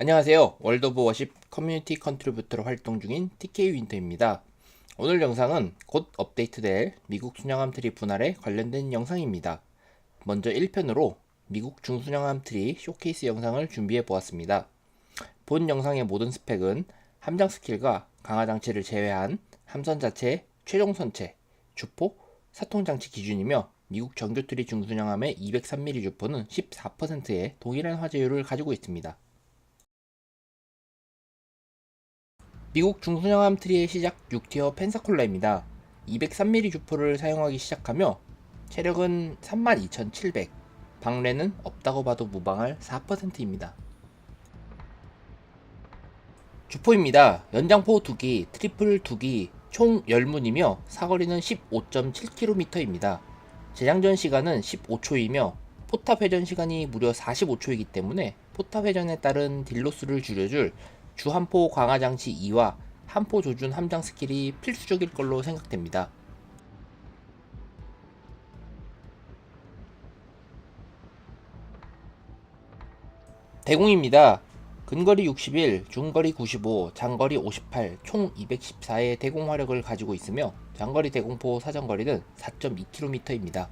안녕하세요. 월드 오브 워십 커뮤니티 컨트리뷰터로 활동 중인 TK 윈터입니다. 오늘 영상은 곧 업데이트될 미국 순양함 트리 분할에 관련된 영상입니다. 먼저 1편으로 미국 중순양함 트리 쇼케이스 영상을 준비해 보았습니다. 본 영상의 모든 스펙은 함장 스킬과 강화 장치를 제외한 함선 자체의 최종 선체, 주포, 사통 장치 기준이며 미국 정규 트리 중순양함의 203mm 주포는 14%의 동일한 화재율을 가지고 있습니다. 미국 중순양함 트리의 시작 6티어 펜사콜라입니다. 203mm 주포를 사용하기 시작하며 체력은 32,700, 방래는 없다고 봐도 무방할 4%입니다. 주포입니다. 연장포 2기, 트리플 2기, 총 10문이며 사거리는 15.7km입니다. 재장전 시간은 15초이며 포탑 회전 시간이 무려 45초이기 때문에 포탑 회전에 따른 딜로스를 줄여줄 주함포 강화 장치 2와 함포 조준 함장 스킬이 필수적일 걸로 생각됩니다. 대공입니다. 근거리 61, 중거리 95, 장거리 58, 총 214의 대공 화력을 가지고 있으며 장거리 대공포 사정거리는 4.2km입니다.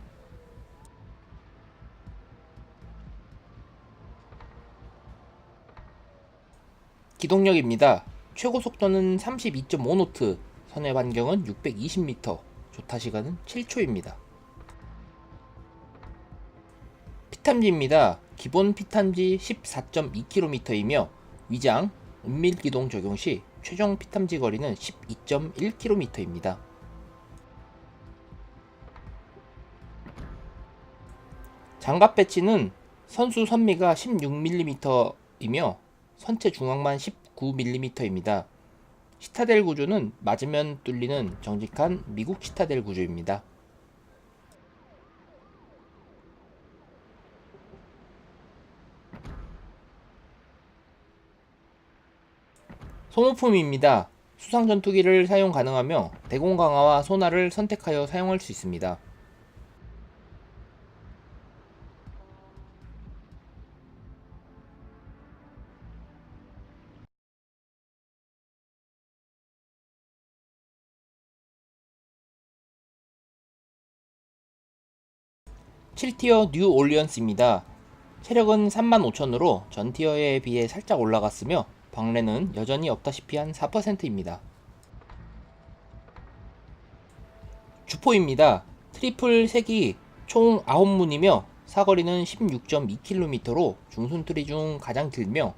기동력입니다. 최고 속도는 32.5노트, 선회 반경은 620m, 조타 시간은 7초입니다. 피탐지입니다. 기본 피탐지 14.2km이며 위장, 은밀 기동 적용 시 최종 피탐지 거리는 12.1km입니다. 장갑 배치는 선수 선미가 16mm이며 선체 중앙만 19mm입니다. 시타델 구조는 맞으면 뚫리는 정직한 미국 시타델 구조입니다. 소모품입니다. 수상 전투기를 사용 가능하며 대공 강화와 소나를 선택하여 사용할 수 있습니다. 칠티어 뉴 올리언스입니다. 체력은 35,000으로 전 티어에 비해 살짝 올라갔으며 방래는 여전히 없다시피 한 4%입니다. 주포입니다. 트리플 3기 총 9문이며 사거리는 16.2km로 중순트리 중 가장 길며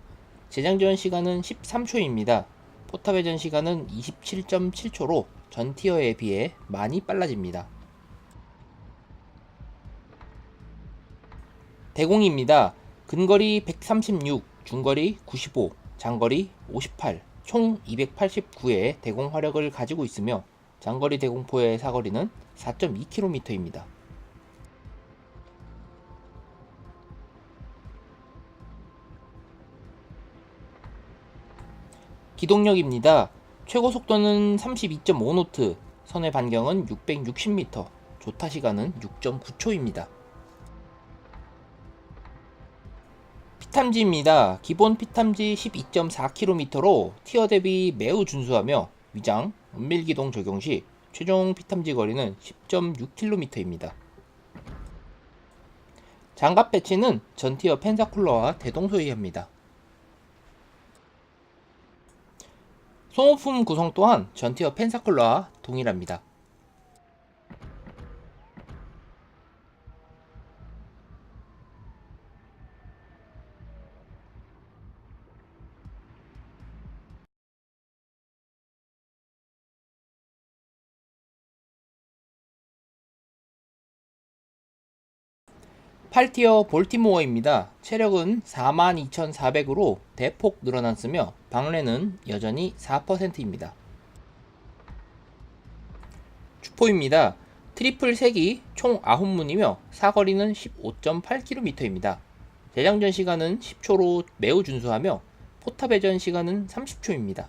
재장전 시간은 13초입니다. 포탑 회전 시간은 27.7초로 전 티어에 비해 많이 빨라집니다. 대공입니다. 근거리 136, 중거리 95, 장거리 58, 총 289의 대공 화력을 가지고 있으며 장거리 대공포의 사거리는 4.2km입니다. 기동력입니다. 최고 속도는 32.5노트, 선의 반경은 660m, 조타 시간은 6.9초입니다. 피탐지입니다. 기본 피탐지 12.4km로 티어 대비 매우 준수하며 위장, 은밀 기동 적용 시 최종 피탐지 거리는 10.6km입니다. 장갑 배치는 전티어 펜사쿨러와 대동소이합니다. 소모품 구성 또한 전티어 펜사쿨러와 동일합니다. 팔티어 볼티모어입니다. 체력은 42,400으로 대폭 늘어났으며 방래는 여전히 4%입니다. 주포입니다. 트리플 3기 총 9문이며 사거리는 15.8km입니다. 재장전 시간은 10초로 매우 준수하며 포탑 회전 시간은 30초입니다.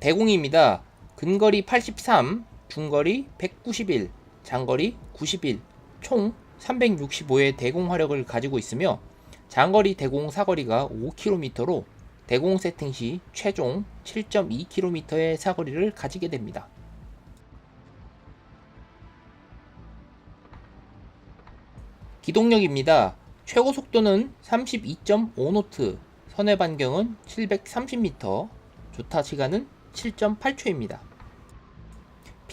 대공입니다. 근거리 83, 중거리 191, 장거리 91, 총 365의 대공 화력을 가지고 있으며 장거리 대공 사거리가 5km로 대공 세팅 시 최종 7.2km의 사거리를 가지게 됩니다. 기동력입니다. 최고 속도는 32.5노트, 선회 반경은 730m, 조타 시간은 7.8초입니다.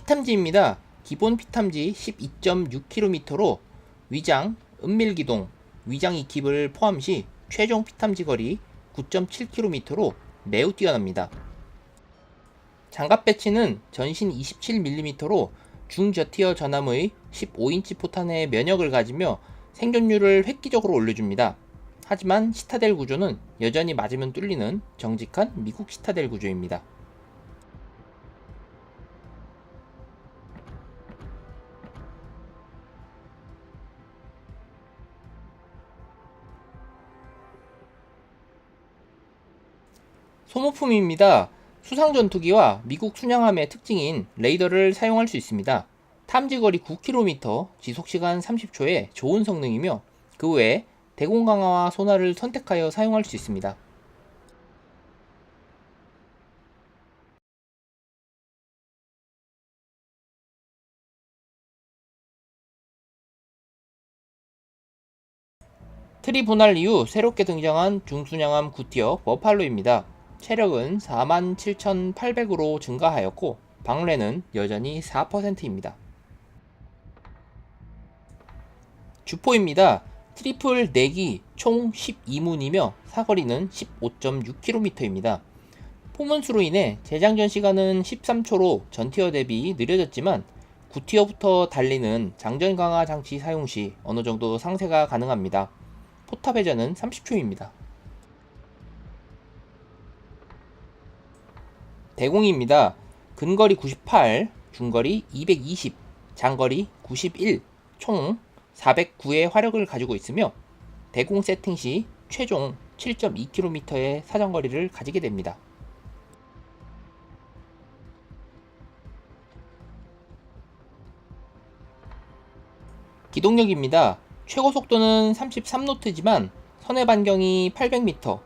피탐지입니다. 기본 피탐지 12.6km로 위장, 은밀기동, 위장 이킵을 포함 시 최종 피탐지 거리 9.7km로 매우 뛰어납니다. 장갑 배치는 전신 27mm로 중저티어 전함의 15인치 포탄의 면역을 가지며 생존율을 획기적으로 올려줍니다. 하지만 시타델 구조는 여전히 맞으면 뚫리는 정직한 미국 시타델 구조입니다. 소모품입니다. 수상 전투기와 미국 순양함의 특징인 레이더를 사용할 수 있습니다. 탐지거리 9km, 지속시간 30초의 좋은 성능이며 그 외에 대공 강화와 소나를 선택하여 사용할 수 있습니다. 트리 분할 이후 새롭게 등장한 중순양함 구티어 버팔로입니다. 체력은 47,800으로 증가하였고 방래는 여전히 4%입니다. 주포입니다. 트리플 4기 총 12문이며 사거리는 15.6km입니다. 포문수로 인해 재장전 시간은 13초로 전티어 대비 느려졌지만 9티어부터 달리는 장전 강화 장치 사용 시 어느 정도 상세가 가능합니다. 포탑 회전은 30초입니다. 대공입니다. 근거리 98, 중거리 220, 장거리 91, 총 409의 화력을 가지고 있으며 대공 세팅 시 최종 7.2km의 사정거리를 가지게 됩니다. 기동력입니다. 최고 속도는 33노트지만 선회 반경이 800m,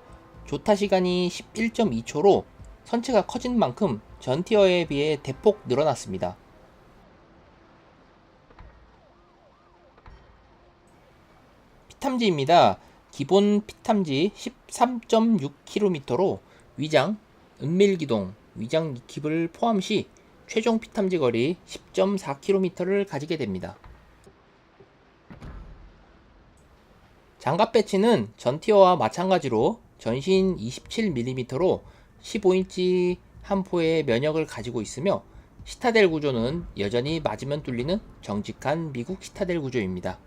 조타 시간이 11.2초로 선체가 커진 만큼 전 티어에 비해 대폭 늘어났습니다. 피탐지입니다. 기본 피탐지 13.6km로 위장, 은밀기동, 위장 니킵을 포함 시 최종 피탐지 거리 10.4km를 가지게 됩니다. 장갑 배치는 전 티어와 마찬가지로 전신 27mm로 15인치 한 포의 면역을 가지고 있으며 시타델 구조는 여전히 맞으면 뚫리는 정직한 미국 시타델 구조입니다.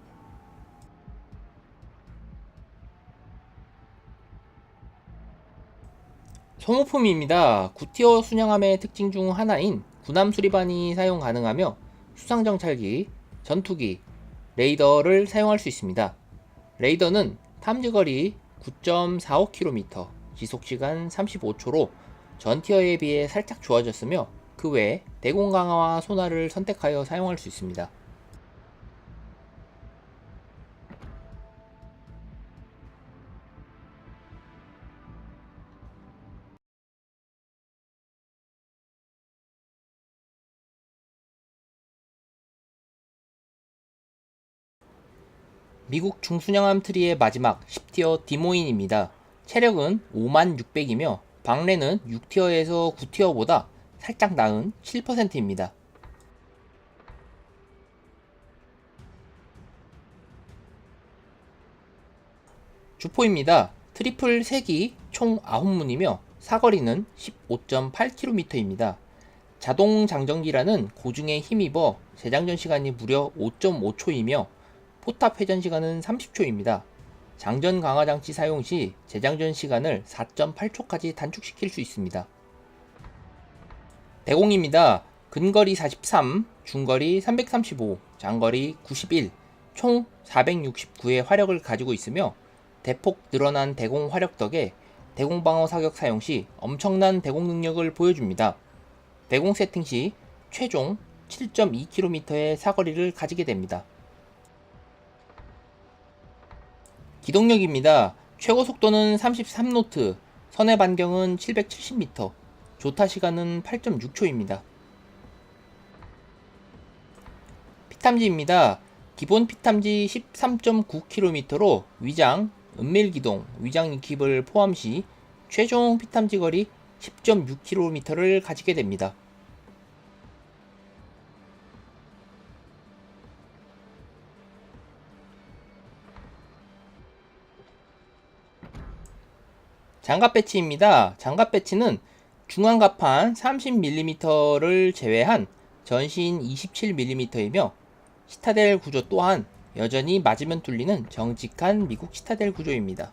소모품입니다. 구티어 순양함의 특징 중 하나인 군함 수리반이 사용 가능하며 수상 정찰기, 전투기, 레이더를 사용할 수 있습니다. 레이더는 탐지거리 9.45km, 지속시간 35초로 전 티어에 비해 살짝 좋아졌으며 그 외에 대공 강화와 소나를 선택하여 사용할 수 있습니다. 미국 중순양함 트리의 마지막 10티어 디모인입니다. 체력은 5만 600이며 방래는 6티어에서 9티어보다 살짝 나은 7%입니다. 주포입니다. 트리플 3기 총 9문이며 사거리는 15.8km입니다. 자동 장전기라는 고중에 힘입어 재장전 시간이 무려 5.5초이며 포탑 회전 시간은 30초입니다. 장전 강화 장치 사용 시 재장전 시간을 4.8초까지 단축시킬 수 있습니다. 대공입니다. 근거리 43, 중거리 335, 장거리 91, 총 469의 화력을 가지고 있으며 대폭 늘어난 대공 화력 덕에 대공 방어 사격 사용 시 엄청난 대공 능력을 보여줍니다. 대공 세팅 시 최종 7.2km의 사거리를 가지게 됩니다. 기동력입니다. 최고 속도는 33노트, 선의 반경은 770m, 조타 시간은 8.6초입니다. 피탐지입니다. 기본 피탐지 13.9km로 위장, 은밀기동, 위장 익힙을 포함 시 최종 피탐지 거리 10.6km를 가지게 됩니다. 장갑 배치입니다. 장갑 배치는 중앙갑판 30mm를 제외한 전신 27mm이며 시타델 구조 또한 여전히 맞으면 뚫리는 정직한 미국 시타델 구조입니다.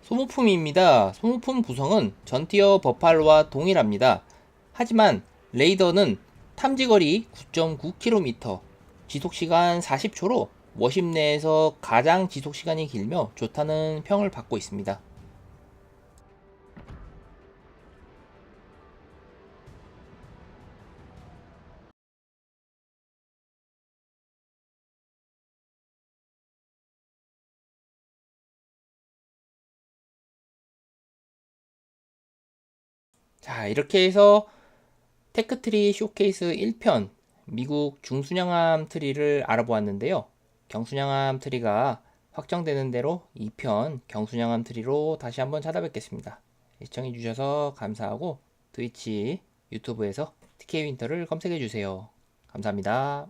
소모품입니다. 소모품 구성은 전티어 버팔로와 동일합니다. 하지만 레이더는 탐지거리 9.9km, 지속시간 40초로 워십 내에서 가장 지속시간이 길며 좋다는 평을 받고 있습니다. 자, 이렇게 해서 테크트리 쇼케이스 1편 미국 중순양함 트리를 알아보았는데요. 경순양함 트리가 확정되는 대로 2편 경순양함 트리로 다시 한번 찾아뵙겠습니다. 시청해 주셔서 감사하고 트위치, 유튜브에서 TK 윈터를 검색해 주세요. 감사합니다.